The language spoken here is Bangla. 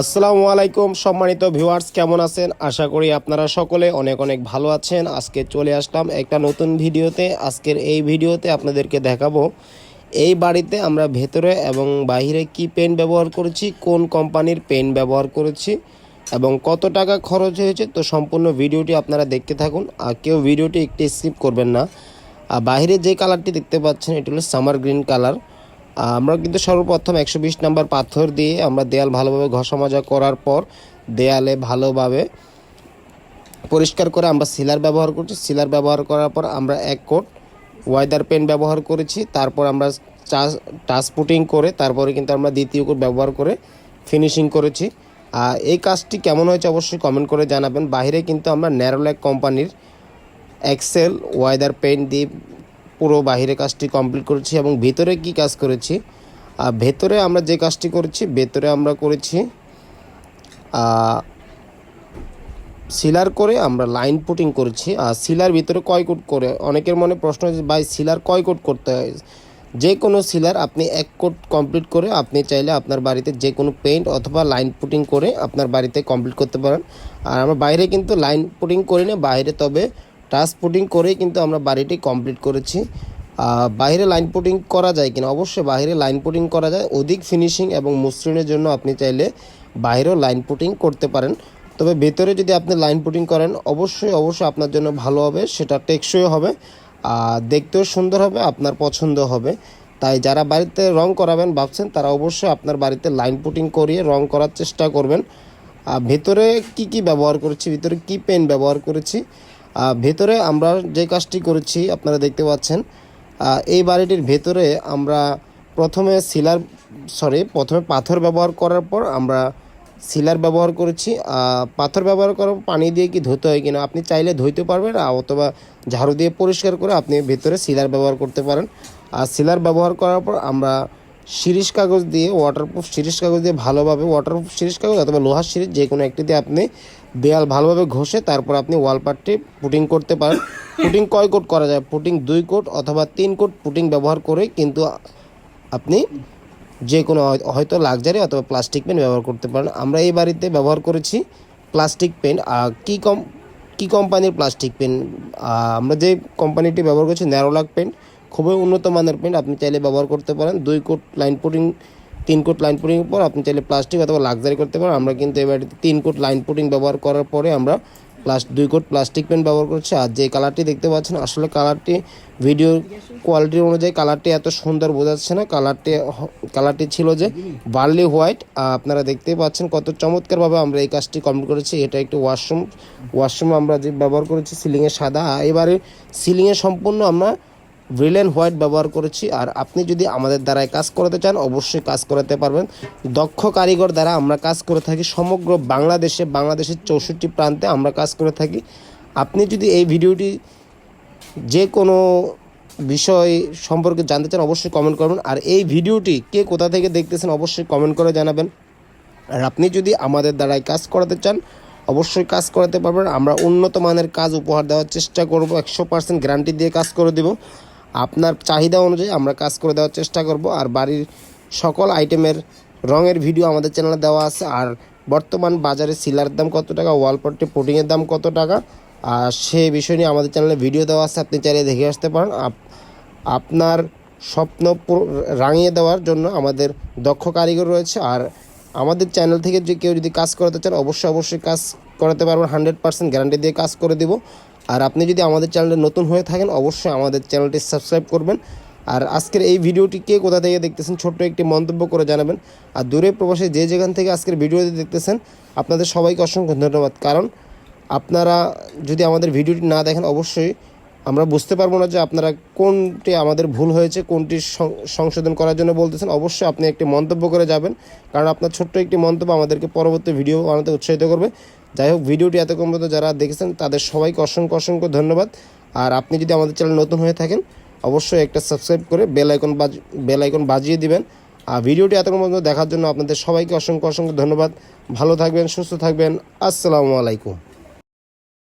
আসসালামু আলাইকুম, সম্মানিত ভিউয়ার্স, কেমন আছেন? আশা করি আপনারা সকলে অনেক অনেক ভালো আছেন। আজকে চলে আসলাম একটা নতুন ভিডিওতে। আজকের এই ভিডিওতে আপনাদেরকে দেখাবো, এই বাড়িতে আমরা ভেতরে এবং বাইরে কি পেন ব্যবহার করেছি, কোন কোম্পানির পেন ব্যবহার করেছি, এবং কত টাকা খরচ হয়েছে, তো সম্পূর্ণ ভিডিওটি আপনারা দেখতে থাকুন। আর কেউ ভিডিওটি একটি স্কিপ করবেন না। আর বাইরে যে কালারটি দেখতে পাচ্ছেন, এটি হলো সামার গ্রিন কালার। আমরা কিন্তু সর্বপ্রথম একশো বিশ নাম্বার পাথর দিয়ে আমরা দেয়াল ভালোভাবে ঘষা মাজা করার পর দেয়ালে ভালোভাবে পরিষ্কার করে আমরা সিলার ব্যবহার করছি। সিলার ব্যবহার করার পর আমরা এক কোট ওয়েদার পেন ব্যবহার করেছি। তারপর আমরা টাচ পুটিং করে তারপরে কিন্তু আমরা দ্বিতীয় কোট ব্যবহার করে ফিনিশিং করেছি। আর এই কাজটি কেমন হয়েছে অবশ্যই কমেন্ট করে জানাবেন। বাইরে কিন্তু আমরা ন্যারোল্যাক কোম্পানির এক্সেল ওয়েদার পেন দিয়ে পুরো বাহিরে কাজটি কমপ্লিট করেছি এবং ভেতরে কি কাজ করেছি? আর ভেতরে আমরা যে কাজটি করেছি, ভেতরে আমরা করেছি সিলার করে আমরা লাইন পুটিং করেছি। আর সিলার ভিতরে কয় কোট করে? অনেকের মনে প্রশ্ন হচ্ছে ভাই, সিলার কয় কোট করতে হয়? যে কোনো সিলার আপনি এক কোট কমপ্লিট করে আপনি চাইলে আপনার বাড়িতে যে কোনো পেইন্ট অথবা লাইন পুটিং করে আপনার বাড়িতে কমপ্লিট করতে পারেন। আর আমরা বাইরে কিন্তু লাইন পুটিং করি না, বাইরে তবে টাচ পুটিং করেই কিন্তু আমরা বাড়িটি কমপ্লিট করেছি। বাইরে লাইন পুটিং করা যায় কিনা? অবশ্যই বাইরে লাইন পুটিং করা যায়। অধিক ফিনিশিং এবং মসৃণের জন্য আপনি চাইলে বাইরেও লাইন পুটিং করতে পারেন। তবে ভেতরে যদি আপনি লাইন পুটিং করেন, অবশ্যই অবশ্যই আপনার জন্য ভালো হবে। সেটা টেকসই হবে। আর দেখতেও সুন্দর হবে, আপনার পছন্দ হবে। তাই যারা বাড়িতে রং করাবেন ভাবছেন, তারা অবশ্যই আপনার বাড়িতে লাইন পুটিং করিয়ে রং করার চেষ্টা করবেন। আর ভেতরে কি কি ব্যবহার করেছি? ভিতরে কি পেন ব্যবহার করেছি? ভেতরে আমরা যে কাজটি করেছি, আপনারা দেখতে পাচ্ছেন এই বাড়িটির ভেতরে আমরা প্রথমে সিলার সরি প্রথমে পাথর ব্যবহার করার পর আমরা সিলার ব্যবহার করেছি। পাথর ব্যবহার করার পানি দিয়ে কি ধুতে হয় কিনা, আপনি চাইলে ধুইতে পারবেন অথবা ঝাড়ু দিয়ে পরিষ্কার করে আপনি ভেতরে সিলার ব্যবহার করতে পারেন। আর সিলার ব্যবহার করার পর আমরা শিরিষ কাগজ দিয়ে ওয়াটারপ্রুফ শিরিষ কাগজ দিয়ে ভালোভাবে ওয়াটারপ্রুফ শিরিষ কাগজ অথবা লোহার শিরিষ যে কোনো একটি দিয়ে আপনি দেয়াল ভালোভাবে ঘষে তারপর আপনি ওয়াল পার্টটি পুটিং করতে পারেন। পুটিং কয় কোট করা যায়? পুটিং দুই কোট অথবা তিন কোট পুটিং ব্যবহার করে কিন্তু আপনি যে কোনো হয়তো লাক্সারি অথবা প্লাস্টিক পেন ব্যবহার করতে পারেন। আমরা এই বাড়িতে ব্যবহার করেছি প্লাস্টিক পেন আর কী কম, কী কোম্পানির প্লাস্টিক পেন আমরা যে কোম্পানিটি ব্যবহার করছি ন্যারোলাক পেন খুবই উন্নত মানের পেন আপনি চাইলে ব্যবহার করতে পারেন। দুই কোট লাইন পুটিং তিন কোট লাইন পুটিং পর আপনি চাইলে প্লাস্টিক অথবা লাক্সারি করতে পারেন। আমরা কিন্তু এবার তিন কোট লাইন পুটিং ব্যবহার করার পরে আমরা প্লাস্ট দুই কোট প্লাস্টিক পেন ব্যবহার করছি। আর যে কালারটি দেখতে পাচ্ছেন, আসলে কালারটি ভিডিও কোয়ালিটি অনুযায়ী কালারটি এত সুন্দর বোঝাচ্ছে না। কালারটি কালারটি ছিল যে বার্লি হোয়াইট আপনারা দেখতেই পাচ্ছেন কত চমৎকারভাবে আমরা এই কাজটি কমপ্লিট করেছি। এটা একটি ওয়াশরুম ওয়াশরুম আমরা যে ব্যবহার করেছি সিলিংয়ে সাদা। এবারে সিলিংয়ে সম্পূর্ণ আমরা ব্রিলিয়ান হোয়াইট ব্যবহার করেছি। আর আপনি যদি আমাদের দ্বারায় কাজ করাতে চান, অবশ্যই কাজ করাতে পারবেন। দক্ষ কারিগর দ্বারা আমরা কাজ করে থাকি। সমগ্র বাংলাদেশে, বাংলাদেশের চৌষট্টি প্রান্তে আমরা কাজ করে থাকি। আপনি যদি এই ভিডিওটি যে কোনো বিষয় সম্পর্কে জানতে চান, অবশ্যই কমেন্ট করবেন। আর এই ভিডিওটি কে কোথা থেকে দেখতেছেন, অবশ্যই কমেন্ট করে জানাবেন। আর আপনি যদি আমাদের দ্বারাই কাজ করাতে চান, অবশ্যই কাজ করাতে পারবেন। আমরা উন্নত মানের কাজ উপহার দেওয়ার চেষ্টা করব। একশো পার্সেন্ট গ্যারান্টি দিয়ে কাজ করে দেবো। আপনার চাহিদা অনুযায়ী আমরা কাজ করে দেওয়ার চেষ্টা করব। আর বাড়ির সকল আইটেমের রঙের ভিডিও আমাদের চ্যানেলে দেওয়া আছে। আর বর্তমান বাজারে সিলার দাম কত টাকা ওয়ালপট্টি পুটিংয়ের দাম কত টাকা, আর সে বিষয় নিয়ে আমাদের চ্যানেলে ভিডিও দেওয়া আছে। আপনি চাইলে দেখে আসতে পারেন। আপনার স্বপ্ন রাঙিয়ে দেওয়ার জন্য আমাদের দক্ষ কারিগর রয়েছে। আর আমাদের চ্যানেল থেকে যে কেউ যদি কাজ করাতে চান, অবশ্যই অবশ্যই কাজ করাতে পারবেন। হান্ড্রেড পার্সেন্ট গ্যারান্টি দিয়ে কাজ করে দেবো। আর আপনি যদি আমাদের চ্যানেলে নতুন হয়ে থাকেন, অবশ্যই আমাদের চ্যানেলটি সাবস্ক্রাইব করবেন। আর আজকের এই ভিডিওটি কে কোথা থেকে দেখতেছেন, ছোট্ট একটি মন্তব্য করে জানাবেন। আর দূরে প্রবাসে যে যেখান থেকে আজকের ভিডিওটি দেখতেছেন, আপনাদের সবাইকে অসংখ্য ধন্যবাদ। কারণ আপনারা যদি আমাদের ভিডিওটি না দেখেন, অবশ্যই আমরা বুঝতে পারব না যে আপনারা কোনটি আমাদের ভুল হয়েছে, কোনটি সংশোধন করার জন্য বলতেছেন। অবশ্যই আপনি একটি মন্তব্য করে যাবেন। কারণ আপনার ছোট্ট একটি মন্তব্য আমাদেরকে পরবর্তী ভিডিও বানাতে উৎসাহিত করবে। যাই হোক ভিডিওটি এতক্ষণ পর্যন্ত যারা দেখেছেন, তাদের সবাইকে অসংখ্য অসংখ্য ধন্যবাদ। আর আপনি যদি আমাদের চ্যানেল নতুন হয়ে থাকেন, অবশ্যই একটা সাবস্ক্রাইব করে বেল আইকন বাজ, বেল আইকন বাজিয়ে দিবেন। আর ভিডিওটি এতক্ষণ পর্যন্ত দেখার জন্য আপনাদের সবাইকে অসংখ্য অসংখ্য ধন্যবাদ। ভালো থাকবেন, সুস্থ থাকবেন। আসসালামু আলাইকুম।